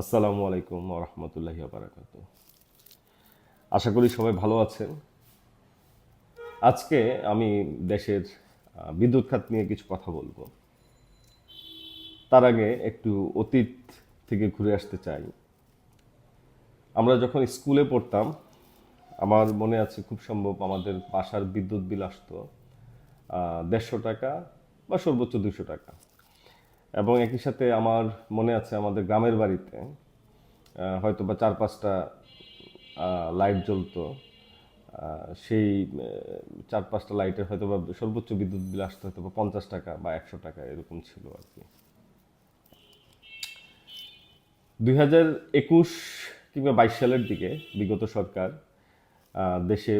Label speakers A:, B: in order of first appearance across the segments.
A: আসসালামু আলাইকুম রহমতুল্লাহ বারাকাত আশা করি সবাই ভালো আছেন। আজকে আমি দেশের বিদ্যুৎ খাত নিয়ে কিছু কথা বলব। তার আগে একটু অতীত থেকে ঘুরে আসতে চাই। আমরা যখন স্কুলে পড়তাম, আমার মনে আছে খুব সম্ভব আমাদের বাসার বিদ্যুৎ বিল আসতো দেড়শো টাকা বা সর্বোচ্চ দুশো টাকা। এবং একই সাথে আমার মনে আছে আমাদের গ্রামের বাড়িতে হয়তো বা চার পাঁচটা লাইট জ্বলতো সেই চার পাঁচটা লাইটের হয়তো বা সর্বোচ্চ বিদ্যুৎ বিল আসতে হয়তো বা পঞ্চাশ টাকা বা একশো টাকা এরকম ছিল আর কি। দুই হাজার একুশ কিংবা বাইশ সালের দিকে বিগত সরকার দেশে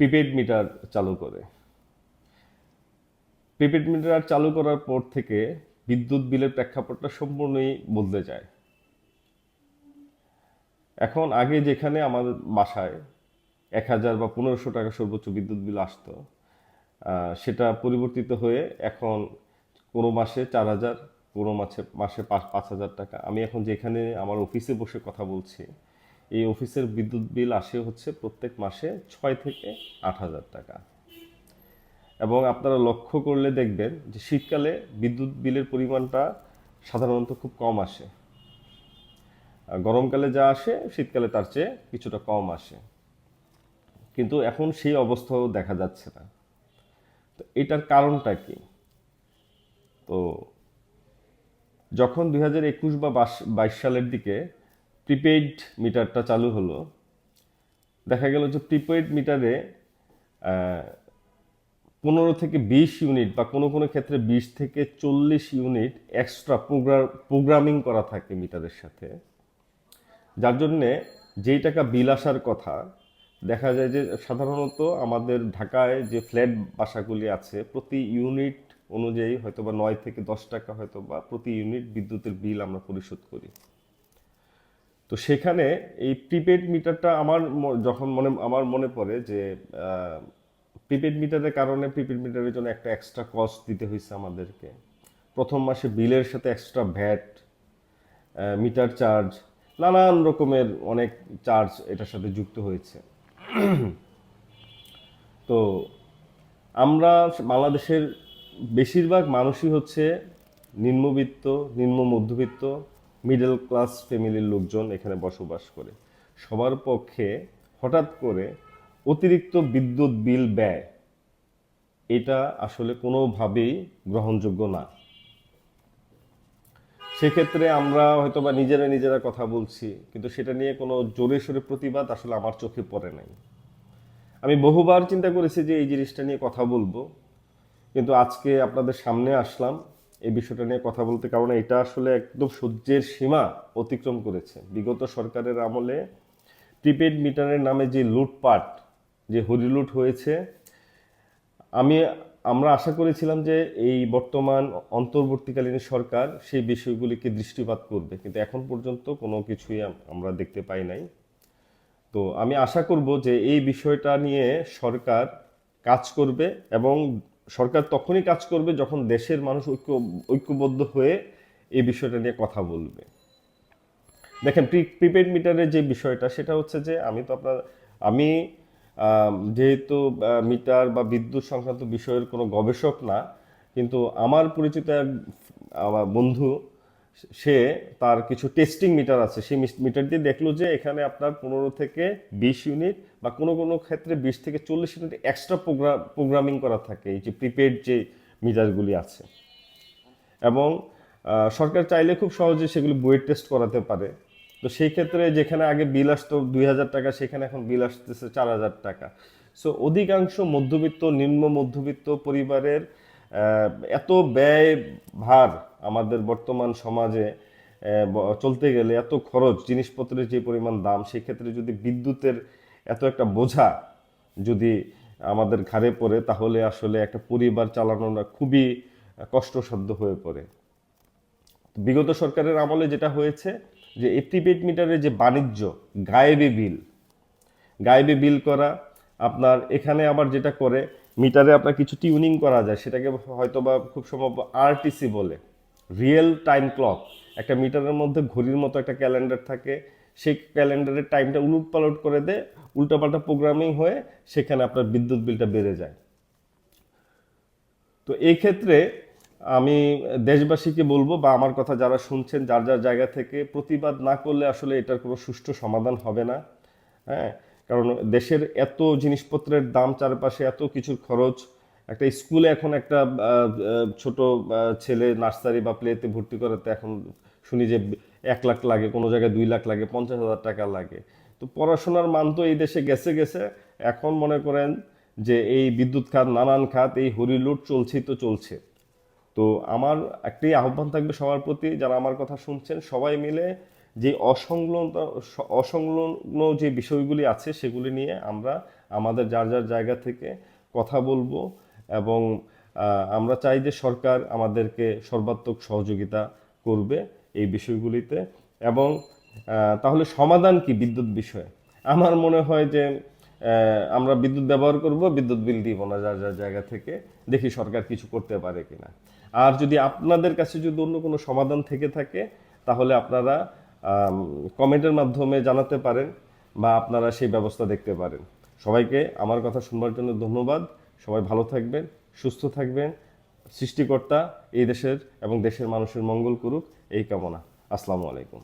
A: প্রিপেড মিটার চালু করে। প্রিপেড মিটার চালু করার পর থেকে বিদ্যুৎ বিলের প্রেক্ষাপটটা সম্পূর্ণই বদলে যায়। এখন আগে যেখানে আমাদের বাসায় এক হাজার বা পনেরোশো টাকা সর্বোচ্চ বিদ্যুৎ বিল আসতো সেটা পরিবর্তিত হয়ে এখন কোনো মাসে চার হাজার, কোনো মাসে মাসে পাঁচ পাঁচ হাজার টাকা। আমি এখন যেখানে আমার অফিসে বসে কথা বলছি, এই অফিসের বিদ্যুৎ বিল আসে হচ্ছে প্রত্যেক মাসে ছয় থেকে আট হাজার টাকা। এবং আপনারা লক্ষ্য করলে দেখবেন যে শীতকালে বিদ্যুৎ বিলের পরিমাণটা সাধারণত খুব কম আসে। গরমকালে যা আসে, শীতকালে তার চেয়ে কিছুটা কম আসে। কিন্তু এখন সেই অবস্থাও দেখা যাচ্ছে না। তো এটার কারণটা কি? তো যখন দুই হাজার একুশ বা বাইশ সালের দিকে প্রিপেইড মিটারটা চালু হলো, দেখা গেল যে প্রিপেইড মিটারে পনেরো থেকে বিশ ইউনিট বা কোনো কোনো ক্ষেত্রে বিশ থেকে চল্লিশ ইউনিট এক্সট্রা প্রোগ্রাম প্রোগ্রামিং করা থাকে মিটারের সাথে। যার জন্যে যেই টাকা বিল আসার কথা, দেখা যায় যে সাধারণত আমাদের ঢাকায় যে ফ্ল্যাট বাসাগুলি আছে, প্রতি ইউনিট অনুযায়ী হয়তো বা নয় থেকে দশ টাকা হয়তো বা প্রতি ইউনিট বিদ্যুতের বিল আমরা পরিশোধ করি। তো সেখানে এই প্রিপেড মিটারটা আমার যখন মনে আমার মনে পড়ে যে প্রিপেড মিটারের কারণে প্রিপেড মিটারের জন্য একটা এক্সট্রা কস্ট দিতে হয়েছে আমাদেরকে। প্রথম মাসে বিলের সাথে এক্সট্রা ভ্যাট মিটার চার্জ নানান রকমের অনেক চার্জ এটার সাথে যুক্ত হয়েছে। তো আমরা বাংলাদেশের বেশিরভাগ মানুষই হচ্ছে নিম্নবিত্ত, নিম্ন মধ্যবিত্ত মিডল ক্লাস ফ্যামিলির লোকজন এখানে বসবাস করে। সবার পক্ষে হঠাৎ করে অতিরিক্ত বিদ্যুৎ বিল ব্যয়, এটা আসলে কোনোভাবেই গ্রহণযোগ্য না। সেক্ষেত্রে আমরা হয়তো বা নিজেরা নিজেরা কথা বলছি, কিন্তু সেটা নিয়ে কোনো জোরে সোরে প্রতিবাদ আসলে আমার চোখে পড়ে নাই। আমি বহুবার চিন্তা করেছি যে এই জিনিসটা নিয়ে কথা বলব, কিন্তু আজকে আপনাদের সামনে আসলাম এই বিষয়টা নিয়ে কথা বলতে, কারণ এটা আসলে একদম সহ্যের সীমা অতিক্রম করেছে। বিগত সরকারের আমলে প্রিপেড মিটারের নামে যে লুটপাট যে হরিলুট হয়েছে, আমি, আমরা আশা করেছিলাম যে এই বর্তমান অন্তর্বর্তীকালীন সরকার সেই বিষয়গুলিকে দৃষ্টিপাত করবে, কিন্তু এখন পর্যন্ত কোনো কিছুই আমরা দেখতে পাই নাই। তো আমি আশা করব যে এই বিষয়টা নিয়ে সরকার কাজ করবে এবং সরকার তখনই কাজ করবে যখন দেশের মানুষ ঐক্য, ঐক্যবদ্ধ হয়ে এই বিষয়টা নিয়ে কথা বলবে। দেখেন প্রিপেড মিটারের যে বিষয়টা, সেটা হচ্ছে যে আমি তো আপনার, আমি যেহেতু মিটার বা বিদ্যুৎ সংক্রান্ত বিষয়ের কোনো গবেষক না, কিন্তু আমার পরিচিত এক বন্ধু, সে তার কিছু টেস্টিং মিটার আছে। সেই মিটার দিয়ে দেখল যে এখানে আপনার পনেরো থেকে বিশ ইউনিট বা কোনো কোনো ক্ষেত্রে বিশ থেকে চল্লিশ ইউনিট এক্সট্রা প্রোগ্রাম প্রোগ্রামিং করা থাকে, এই যে প্রিপেড যে মিটারগুলি আছে। এবং সরকার চাইলে খুব সহজে সেগুলি বইয়ের টেস্ট করাতে পারে। তো সেই ক্ষেত্রে যেখানে আগে বিল আসতো দুই হাজার টাকা, সেখানে এখন বিল আসতেছে চার হাজার টাকা। সো অধিকাংশ মধ্যবিত্ত, নিম্ন মধ্যবিত্ত পরিবারের এত ব্যয় ভার আমাদের বর্তমান সমাজে চলতে গেলে এত খরচ, জিনিসপত্রের যে পরিমাণ দাম, সেই ক্ষেত্রে যদি বিদ্যুতের এত একটা বোঝা যদি আমাদের ঘাড়ে পড়ে, তাহলে আসলে একটা পরিবার চালানোটা খুবই কষ্টসাধ্য হয়ে পড়ে। বিগত সরকারের আমলে যেটা হয়েছে যে এই প্রিপেড মিটারের যে বাণিজ্য, গায়েবী বিল। গায়েবী বিল করা, আপনার এখানে আবার যেটা করে, মিটারে আপনার কিছু টিউনিং করা যায়, সেটাকে হয়তো বা খুব সম্ভব আরটিসি বলে। Real time clock. একটা মিটারের মধ্যে ঘড়ির মতো একটা ক্যালেন্ডার থাকে, সেই ক্যালেন্ডারের টাইমটা উলট পালট করে দেয়, উল্টাপাল্টা প্রোগ্রামিং হয়ে সেখানে আপনার বিদ্যুৎ বিলটা বেড়ে যায়। তো এই ক্ষেত্রে আমি দেশবাসীকে বলব বা আমার কথা যারা শুনছেন, যার যার জায়গা থেকে প্রতিবাদ না করলে আসলে এটার কোনো সুষ্ঠু সমাধান হবে না। হ্যাঁ কারণ দেশের এত জিনিসপত্রের দাম চারপাশে, এত কিছুর খরচ, একটা স্কুলে এখন একটা ছোট ছেলে নার্সারি বা প্লেতে ভর্তি করাতে এখন শুনি যে এক লাখ লাগে, কোনো জায়গায় দুই লাখ লাগে, পঞ্চাশ হাজার টাকা লাগে। তো পড়াশোনার মান তো এই দেশে গেছে গেছে। এখন মনে করেন যে এই বিদ্যুৎ খাত, নানান খাত, এই হরিলুট চলছেই তো চলছে। তো আমার একটি আহ্বান থাকবে সবার প্রতি, যারা আমার কথা শুনছেন, সবাই মিলে যে অসংলগ্ন অসংলগ্ন যে বিষয়গুলি আছে সেগুলি নিয়ে আমরা আমাদের যার যার জায়গা থেকে কথা বলব এবং আমরা চাই যে সরকার আমাদেরকে সর্বাত্মক সহযোগিতা করবে এই বিষয়গুলিতে এবং তাহলে সমাধান কি বিদ্যুৎ বিষয়ে? আমার মনে হয় যে আমরা বিদ্যুৎ ব্যবহার করব, বিদ্যুৎ বিল দিব না যার যার জায়গা থেকে। দেখি সরকার কিছু করতে পারে কিনা। আর যদি আপনাদের কাছে যদি অন্য কোনো সমাধান থেকে থাকে, তাহলে আপনারা কমেন্টের মাধ্যমে জানাতে পারেন বা আপনারা সেই ব্যবস্থা দেখতে পারেন। সবাইকে আমার কথা শুনবার জন্য ধন্যবাদ। সবাই ভালো থাকবেন, সুস্থ থাকবেন। সৃষ্টিকর্তা এই দেশের এবং দেশের মানুষের মঙ্গল করুক। এই কামনা। আসসালামু আলাইকুম।